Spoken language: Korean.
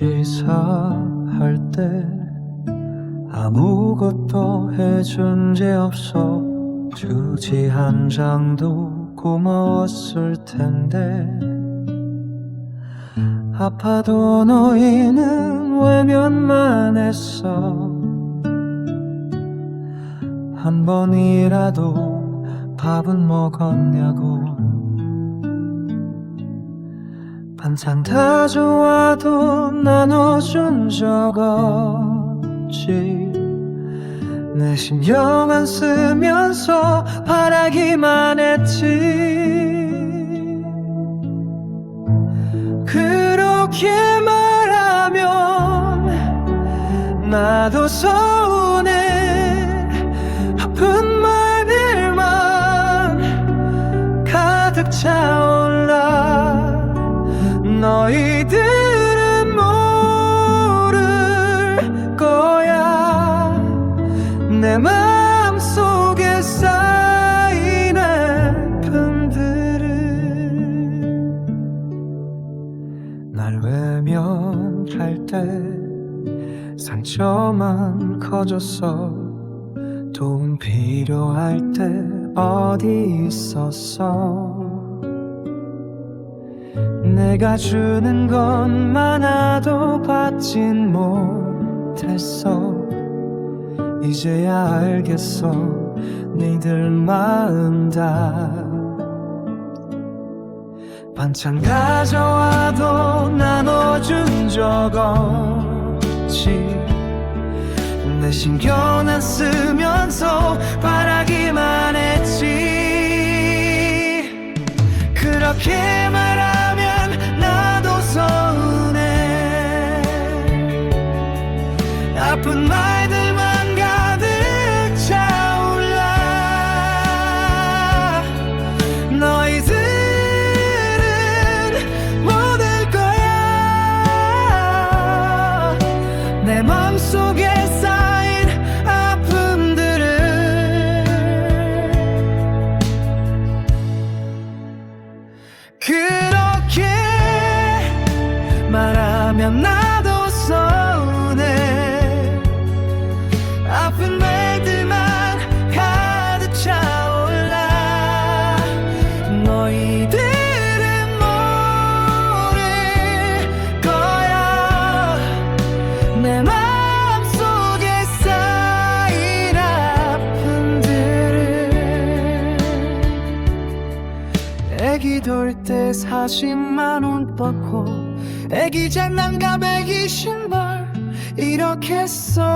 이사할 때 아무것도 해준 제 없어. 휴지 한 장도 고마웠을 텐데 아파도 너희는 외면만 했어. 한 번이라도 밥은 먹었냐고. 반찬 다 좋아도 나눠준 적 없지. 내 신경 안 쓰면서 바라기만 했지 그렇게 말하면 나도 서 날 외면할 때 상처만 커졌어 도움 필요할 때 어디 있었어? 내가 주는 건 많아도 받진 못했어. 이제야 알겠어. 니들 마음 다 반찬 가져와도 나눠준 적 없지 내 신경 안 쓰면서 바라기만 했지. 그렇게 말하면 나도 서운해. 아픈 말 말하면 나도 서운해. 아픈 말들만 가득 차올라. 너희들은 모를 거야. 내 마음속에 쌓인 아픔들을. 애기 돌 때 40만 원 받고 애기 장난감 애기 신발 이렇게 썼거든